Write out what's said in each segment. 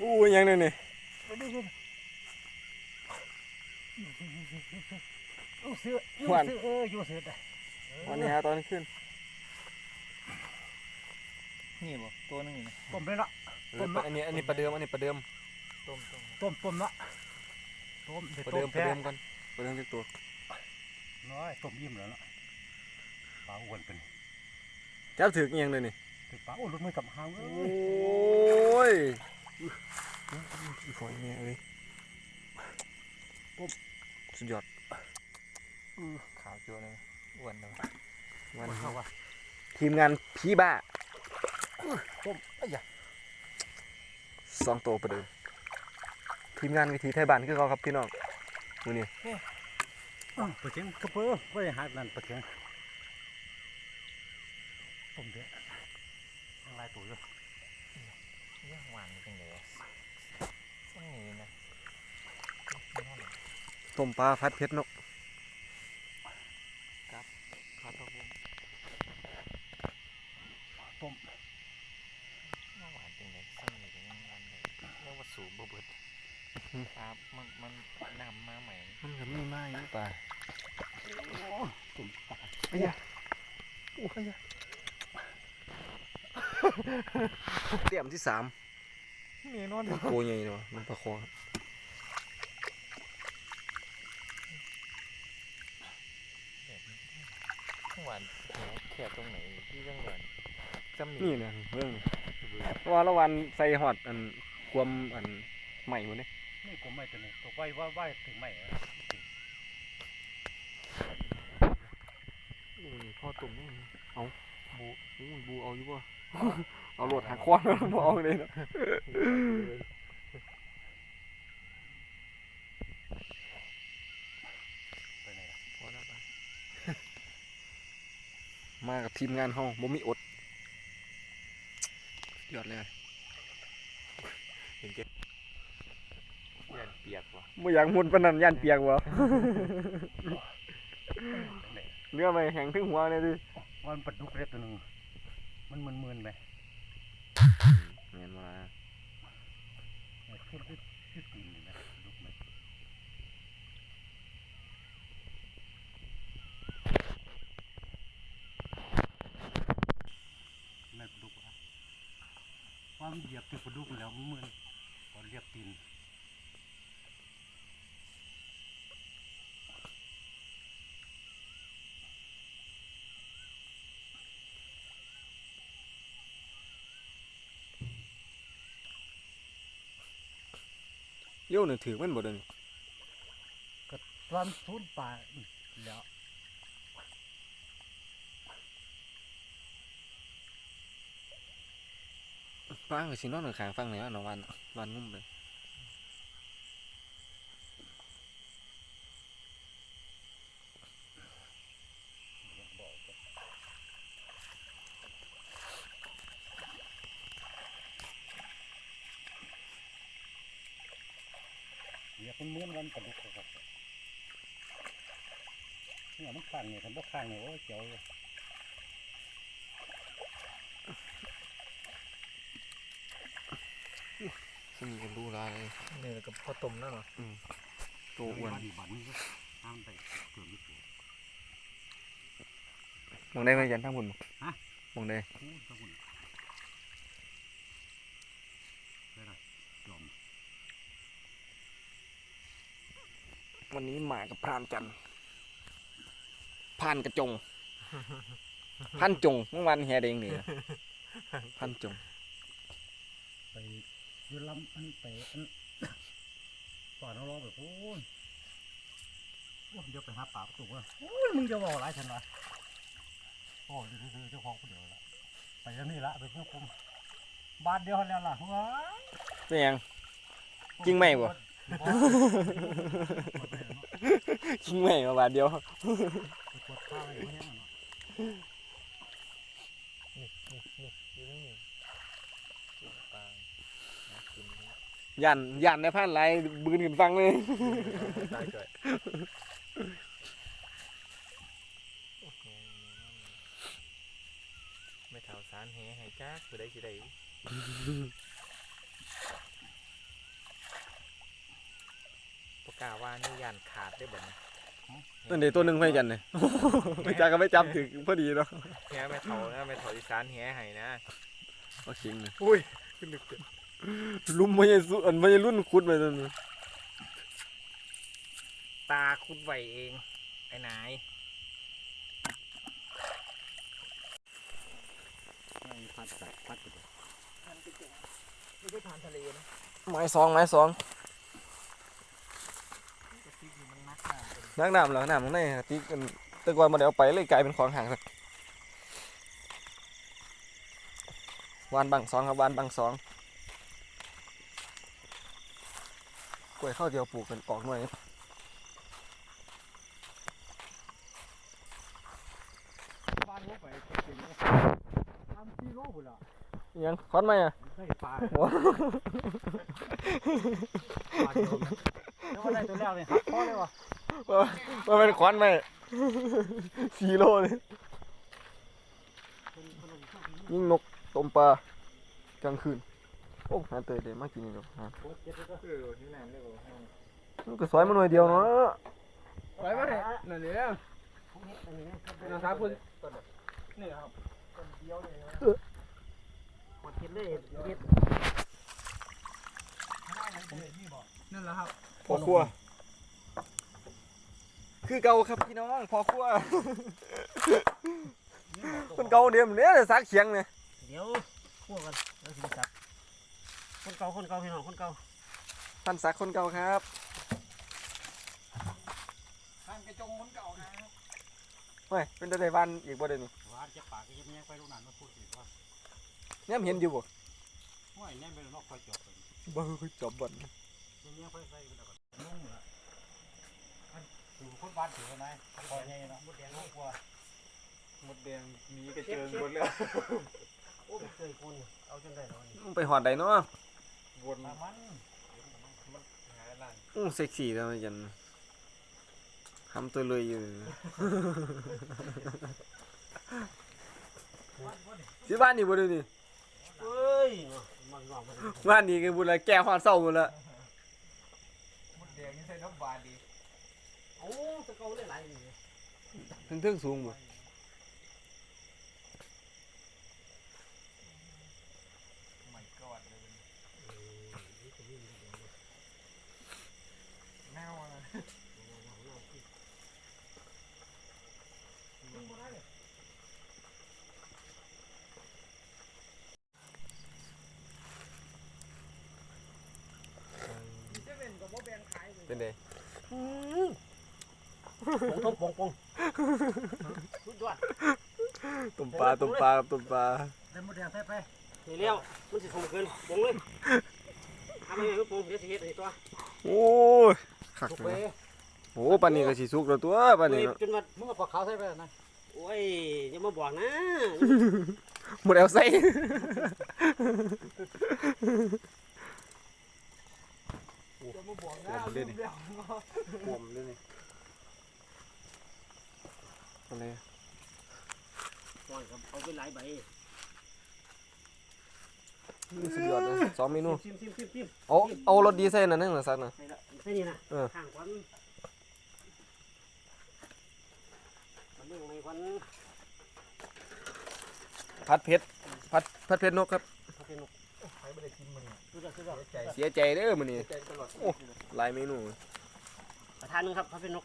อู้ยยังเนี่ยนี่อยู่เสืออยู่หวานเสือเอออยู่เสือได้วันนี้ฮะตอนนี้ขึ้น นี่บ่ตัวนึงนี่นะต้มเลยละต้มเนอะอันนี้อันนี้ประเดิมอันนี้ประเดิมต้มต้มต้มต้มละต้มเดี๋ยวประต้เดิมมประแท้เดิมกันประเดิมที่ตัวน้อยต้มอิ่มแล้วละปลาอ้วนเป็นจับถือเอียงเลยนี่ถึงปลาอ้วนรถมือกับหางเอ้โอ้ยย อีฝอยเนี่เลยปุ๊บสุดยอดขาวจัวเลยอ้วนเลยวันเข้าว่ะทีมงานพี่บ้าต้มไอ้ยสองตัวประเดิมทีมงานวิธีไทยบ้านคือเขาครับพี่น้องมือนี้อ้าวปลาเข็งกระเพื่อไม่ได้หานั่นปลาเข็งต้มเด้อยังลายตัวอยู่ ย่างหวานจังเลยต้องนี่นะต้มปลาพัดเพชรนกขอตัวบุ้งต้มย่างหวานจังเลยต้องนี่ก็ยังหวานเลยเรียกว่าสูบบ่เบิดครับมันมันนำมาใหม่มันก็มีไม้อยู่ป่าต้มปลาไอ้ยะโอ้ยะ เตรียมที่สามมีนอนตัวใหญ่เลยวะมันประคองหวานแค่ตรงไหนที่จังหวานจำนี่นะเรื่องเพราะว่าละวันใส่หอดอันความอันใหม่หมดเนี่ยนี่ผมไม่ตัวนี้ตัวไว้ว่าไว้ถึงไม่เหรอพ่อตุ่มเอาบูอู้ยบูเอาอยู่ป่ะ เอาโหลดหาควานแล้วบ่เอาเลยเนาะไปไหนล่ะพอแล้วปะมากับทีมงานห้องบ่มีอดยอดเลยเห็นเก็บยันเปียกว่ะบ่อยากมุนปานนั้นย่านเปียกบ่ไปไหนเนื้อไม่แห้งถึงหัวเลยดิมันปลาดุกเล็กตัวหนึง มันมึนๆไปแม่นมาขึ้นขึ้นขึ้นตีนนี่นะปลาดุกมันไม่ปลาดุกอะว่ามันเหยียบติดปลาดุกแล้วมันมึนพอเรียบตีน เลี้ยวนี่ถือมันบ่เด้อนี่ตอนทุนป่าแล้วป้าก็สินอนข้างๆฟังนี่ว่าเนาะวันวันงุ่มเลย มันเหมือนวันปลาดุกครับเนี่ยมันข้างเนี่ยคันบ่ข้างเนี่ยโอ้ยเจ๋วเลยซึ่งก็รู้ลาเลยนี่กับข้าวต้มนั่นเหรอตัวอ้วนบ้านอยู่บ้านนี้ก็ห้ามไปเกิดไม่เกิดมองได้ไหมยันทั้งบุญฮะมองได้พูดตะกุนได้ไรยอม วันนี้หมากับพรานจันทร์พรานกระจงพันจงเมื่อวานแฮเดงเหนือพันจงไปอยืนลำอันไปอันป่านเอาล้อแบบโอ้ยโอ้ยเดี๋ยวไปหาป่าประตูว่าโอ้ยมึงจะบอกอะไรฉันวะโอ้ยเดี๋ยวๆเจ้าของคนเดียวละไปแล้วนี่ละไปเพื่อคุมบาทเดียวแล้วล่ะว้ายเป็นหยังจริงไหมบ่ คิงไม่มาบาทเดียวไปกดข้าวอยู่เนี่ยมันเนาะนี่นี่นี่อยู่ตรงนี้กินปลานะกินนี่ยันยันในพันไรบืนขึ้นฟังเลยตายจ่อยโอ้โหไม่เท่าสารแหให้จ้าคือได้สิได้ กาว่านี่ยันขาดได้บ่เนี่ยนั่นเดี๋ยวตัวหนึ่งไม่กันเนี่ยไม่จ้าก็ไม่จำถึงพอดีเนาะแฮไม่เท่านะไม่เท่าอีสานแฮให้นะเอาจริงเลยอุ้ยขึ้นลึกเกินลุมไม่ใช่สุอันไม่ใช่รุ่นคุดไปนั่นน่ะตาคุดไหวเองไอ้นายพัดใส่พัดไปเลยไม่ได้ทานทะเลนะไม้สองไม้สอง กระติกนี่มัน นักมากเลยนักน้ำเหรอน้ำของในติ๊กกันตะกอนมาเดี๋ยวไปเลยกลายเป็นของห่างสักวานบังสองครับวานบังสองกล้วยข้าวเดียวปลูกกันออกหน่อยบ้านหัวไปถึงทำกิโลพุ่นละยังคอนไหมอะใส่ปลาโอ้ปลาตัวแล้วได้ตัวแล้วเนี่ยครับพอเลยวะ ว่าเป็นควันไหมสี่โลเลยยิงนกต้มปลากลางคืน โอ้หาเตยเดี๋ยวมากินนี่เดี๋ยวหาโอ้เจ็ดแล้วก็เออที่นั่นเลยบ่มันก็ซอยมาหน่วยเดียวเนาะไปมาเลยนั่นนี่แล้วนะครับคุณนี่ครับคนเดียวเลยหมดเจ็ดเลยเจ็ดนั่นแหละครับพอครัว คือเก่าครับพี่น้องพอครัวคนเก่าเดียวมันเนี่ยสักเขียงเนี่ยเดี๋ยวพวกกันแล้วสิจับคนเก่าคนเก่าพี่น้องคนเก่าพันสักคนเก่าครับทานกระจงคนเก่านะครับเฮ้ยเป็นตัวใดวันอีกบ่เดี๋ยวนี้หวานจะปากก็ยังยังไปลูกนั้นมาพูดสิว่าเนี่ยเห็นอยู่บ่ห้วยแน่ไปนอกคอยจบไปบ่จบบ่นยังยังไปใส่กันแล้วก็นุ่งละ อยู่คนบ้านถือไหมคอยใหญ่เนาะมดแดงน่ากลัวหมดแดงมีกระเจิงหมดเลยโอ้เคยคุณเอาจนได้แล้วนี่มึงไปหอดใดเนาะวนมันมันหาหลังอู้เซ็กซี่แล้วยันทำตัวเลยอยู่ที่บ้านนี่บ่เดี๋ยวนี้เฮ้ยมันงอกมันบ้านนี่ก็บุญละแก่ฮอดเศร้าหมดละหมดแดงนี่ใส่น้ำบาดดี โอ้ตะเกาได้หลายนี่ถึงถึงสูงบ่ไม่กอดเลยแนวอะเป็นได ปงทบปงปงสุดยอดตุ่มปลาตุ่มปลาครับตุ่มปลาได้หมดแดงใส่ไปนี่เลี้ยวมันสิส่งเกินปงเลยทำไมไม่ปงเดี๋ยวสิเฮ็ดให้ตัวโอ้ยคักสุกเลไปยโอ้ปานนี้ก็สิสุกแล้วตัวปานนี้เนาะจนว่ามึงเอาปลาขาวใส่ไปนะโอ้ยอย่ามาบอกนะหมดแล้วใส่จะมาบอกนะผมเล่นนี่เรื่องผมด้วยนี่ อะไรก่อนครับเอาไปหลายใบนี่สุดยอดเลยสองเมนูซิมซิมซิมซิมเอาเอารสดีใส่นั่นนึงเหรอซักนะใส่ละใส่นี่นะเออ ข้างควันมันเรื่องในควันผัดเผ็ดผัดผัดเผ็ดนกครับ เขาเป็นนกใครไม่ได้กินมันเนี่ยสุดยอดสุดยอดใจเสียใจเด้อมื้อนี้ใจตลอดหลายเมนูประธานหนึงครับเขาเป็นนก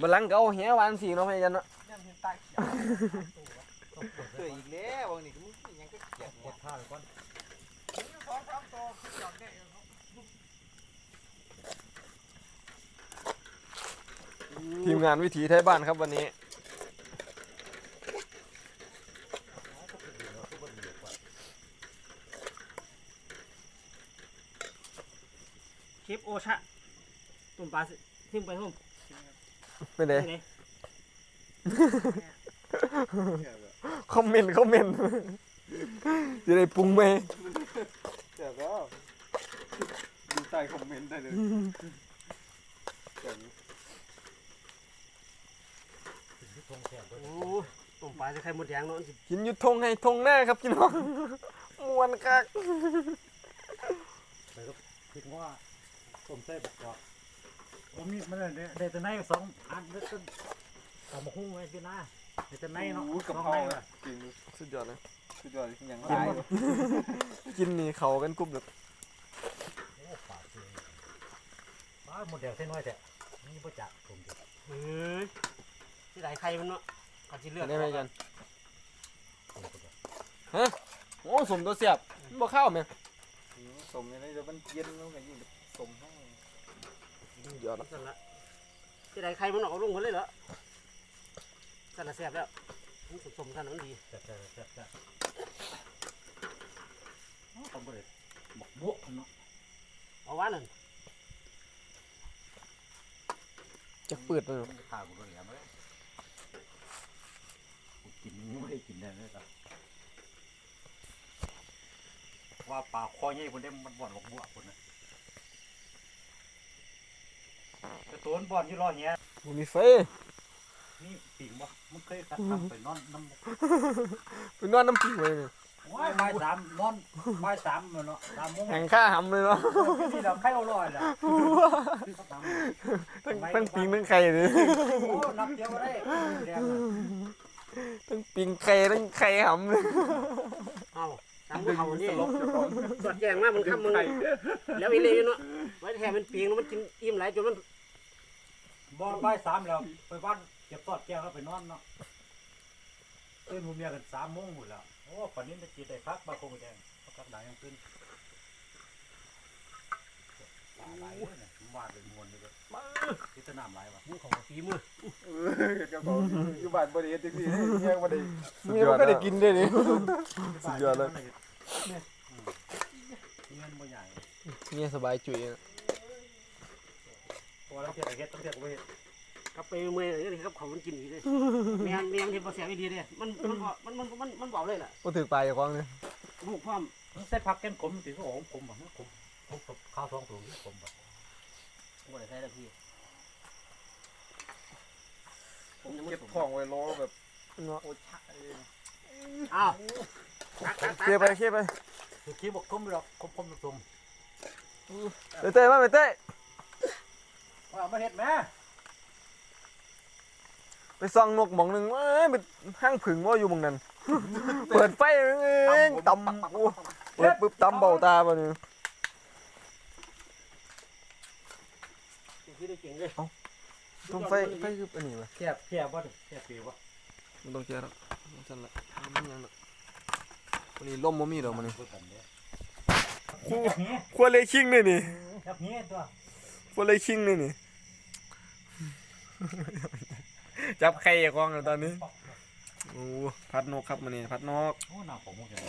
บัดหลังก็เอาแหหวานสีเนาะพี่ยันเนาะ ยังเห็นตายเจออีกแล้ววันนี้ก็มึงยังก็เกลียดกดผ้าไปก่อนสองสามตัวคือหยอกได้ทีมงานวิถีไทยบ้านครับวันนี้เชฟโอชะตุ่มปลาสิทิมไปห้องเป็นไงไหน คอมเมนต์คอมเมนต์จะได้ปรุงไหมเดี๋ยวก็ดูใต้คอมเมนต์ได้เลยโอ้ตุ่มปลาจะใครหมดแดงเนาะมันสิกินอยุทงให้ทงหน้าครับพี่น้องมวนคักคิดว่าต้มเส้นแบบว่าผมมีมันได้ได้แต่ในสองอันได้แต่ ตำบักหุ่งไว้ที่หน้าได้แต่ในเนาะอู้กับสองเขาในอะว่ะจริงสุดยอดเลย สุดยอดอย่างกินไรหมดกินนี่เขากันกรุบแบบโอ้ปากเลยป้าหมดแดงเส้นน้อยแต่นี่พ่จักผมดิเฮ้ยที่ไหนใครมันเนาะอาจจะเลือกได้ไหมกันผมก็จะโอ้สมตัวเสียบมันบ่เข้าไหมสมเนี่ยเดี๋ยวมันเย็นแล้วไงยิ่งสมให้สุดยอดนะสั่นละที่ไหนใครมันเอาลงหมดเลยเหรอ สั่นละแซ่บแล้วมันสมๆกันมันดีแซ่บแซ่บแซ่บแซ่บอ๋อผมก็เลยบอกบวกเนาะเอาว่านั่นจะเปิดไปมันข้าวกูก็เหลือมาเลยกูกินไม่ได้กินได้เลยครับว่าปลาคอใหญ่คนได้มันบ่อนบอกบวกคนนะแต่ตัวมันบ่อนอยู่รอเนี้ยมีไฟ นี่ปิ่งบ่มันเคยตัดทำไปนอนน้ำไปนอนน้ำปิ้งเลยนี่ว้ายบ่ายสามนอนบ่ายสามเนาะสามโมงแห่งข้าหำเลยเนาะนี่เราไข่เอาลอยแหละทั้งทั้งปิ้งทั้งไข่เลยโอ้นับเดียวก็ได้แดงอะทั้งปิ้งไข่ทั้งไข่หำเลยเอาตามเขานี่ลบจะก่อนสอดแยงมากมันคำมึงแล้วอีเลยเนาะไว้แทนมันปีงแล้วมันกินอิ่มหลายจนมันบ่บ่ายสามแล้วไปบ้าน เก็บตอดแก้วแล้วไปนอนเนาะตื่นหูเมียกันสามโมงหมดแล้วโอ้ป่านนี้จะกินได้พักบาคงแดงพักได้ยังขึ้นปลาไหลเลยเนี่ยมันวาดเป็นมวลเลยก็พิจารณาไหลว่ะมึงของฝีมือเออเจ้าของอยู่บ้านบริเวณจริงๆเนี่ยบริเมียมันก็ได้กินด้วยนี่สุดยอดเลยเนี่ยอืมเงินบ่ใหญ่เมียสบายจุ๋ยนะพอแล้วเทียบกับเฮ็ดต้องเทียบกับบ่เฮ็ด กลับไปเมื่อยเลยครับเขามันกินอีกเลยแมงแมงที่ภาษาไม่ดีเลยมันมันมันมันมันมันเบาเลยล่ะก็ถือปลาอย่างกว้างเลยลูกความมันใส่ผักแก้มขมสิโอ้โหขมบ่ขมขมกับข้าวสองถุงขมบ่บ่ได้ใช้แล้วพี่ผมยังไม่เก็บสมของไว้รอแบบเนาะโอ้ชะเองอ้าวตักตักตักเคลียร์ไปเคลียร์ไปคือคิดบอกขมดอกขมขมตรงไปเต้ยมาไปเต้ยๆว่ามาเฮ็ดแม่ ไปส่องนกหมองหนึ่งเอ้ยไปห้างผึ่งว่าอยู่หมองนั้น เปิดไฟเองตำโอ้เปิดปุ๊บตำเบาตาบ่เนี่ยพี่ได้เก่งเลยต้องไฟไฟคืออันนี้วะแคบแคบบ่แคบปีบ่มันต้องเจอแล้วมันสั่นละมันยังละวันนี้ล่มบ่มีดอกมันนี่บ่กันเด้อคู่เฮียขั้วเลยคิงเลยนี่ครับเฮียตัวขั้วเลยคิงเลยนี่ จับไข่อย่ากองเลยตอนนี้โอ้พัดนกครับมันนี่พัดนกโอ้น้าผมจัง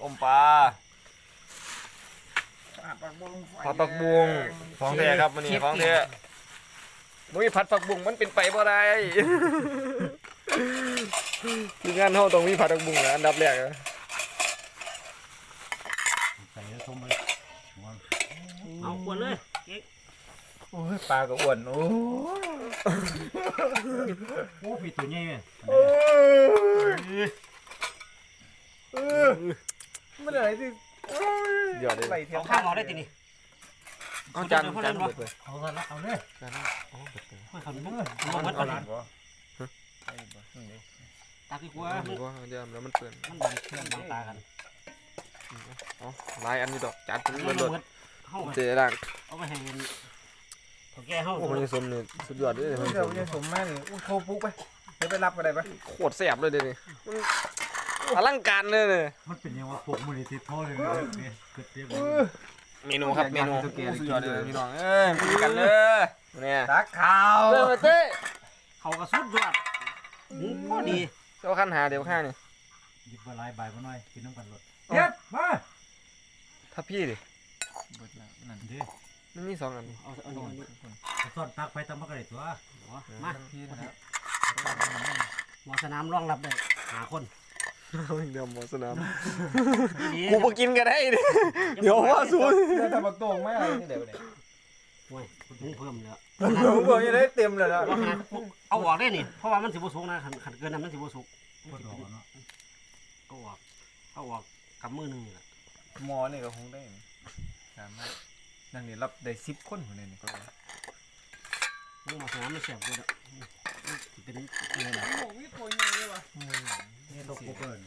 ต้มปลาปาดปากบวงไฟผัดผักบุ้งของแท้ครับมันนี่ของแท้มุ้ยผัดผักบุ้งมันเป็นไปบ่ได้ทีมงานเฮาต้องมีผัดผักบุ้งนะอันดับแรกอะใส่แล้วทมเลยเอาควรเลยเก่งโอ้ยปลาก็อ้วนโอ้ โอ้ปีตัวใหญ่แม่มันอะไรที่ยอดเลยไหลเทียเอามข้างเอาได้ทีนี่เอาจานจานเบิดเลยเอาละเอาเลยจานโอ๋อเบิดเลยไม่เขาไม่เอามันเอามันหลานบ่ตาคือกัวมันก็จานแล้วมันเปื้อนมันดันเครื่องตากันอ๋อลายอันนี้ดอกจานมันเบิดเลยเจ๊ด่างเอาไปให้เขา แก่เฮาโอ้โหนี่สมนี่สุดยอดเลยเดี๋ยวจะสมแม่นี่อู้โทรปุ๊กไปเดี๋ยวไปรับอะไรไปโคตรแซ่บเลยเดี๋ยวนี้มันอลังการเลยเนี่ยมันเป็นยังว่าพวกมูลนิธิโทษเลยเนี่ยเกิดเรียบเมนูครับเมนูสุดยอดเลยพี่น้องเอ้ยมีกันเด้อเนี่ยตักข้าวเต้เต้เขากระสุดยอดพอดีเจ้าขั้นหาเดี๋ยวข้านี่หยิบมาลายใบมาหน่อยกินน้ำกันรถเฮ็ดมาถ้าพี่ดินั่นดิ มันมีสองอันเอาเอาเอาซ่อนตักไปตามมากระด็ดตัวมาพี่นะครับหมอสนามรองรับได้หาคนเดี๋ยวหมอสนามกูมากินกันได้เดี๋ยวว่าสู้เดี๋ยวทำบักโต่งไหมอะไรนี่เดี๋ยวเนี่ยโอ้ยมึงเพิ่มเลยผมบอกยังได้เต็มเลยนะเอาออกได้นี่เพราะว่ามันสิบ่สุกนะขันขันเกินนั้นมันสิบ่สุกก็ออกเอาออกกับมือหนึงนี่แหละหมอนี่ก็คงได้สามารถ นั่งนี่รับได้สิบคนคนนี้นี่ก็มึงมาหาไม่แสบกูละเป็นอะไรล่ะโอ้มีตัวใหญ่เลยวะนี่ตกกูเกิน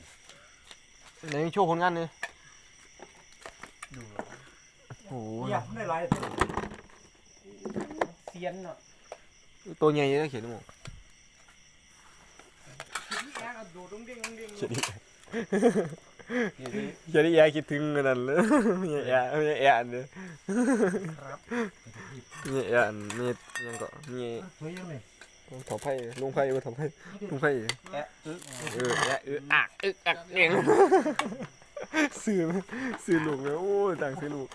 ไหนโชว์ผลงานเลยดูโอ้โหเฮียไม่ได้ไรเซียนเนาะตัวใหญ่เลยเขียนหมดพี่แอ๊กอะโดดดงเด้งดงเด้งเขียนดิเขียนดิแย่คิดถึงกันนั่นเลยมีแย่มีแย่อันเด้อมีแย่อันมียังก็มีเฮ้ยยังถอไผ่ลุงไผ่ว่าถอไผ่ลุงไผ่แออึเออแย่เอออักอึกอักเองซื้อซื้อลูกเลยโอ้ยต่างซื้อลูก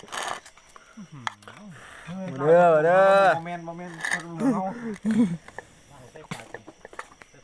เด้อเด้อโมเมนต์โมเมนต์คนรู้เขา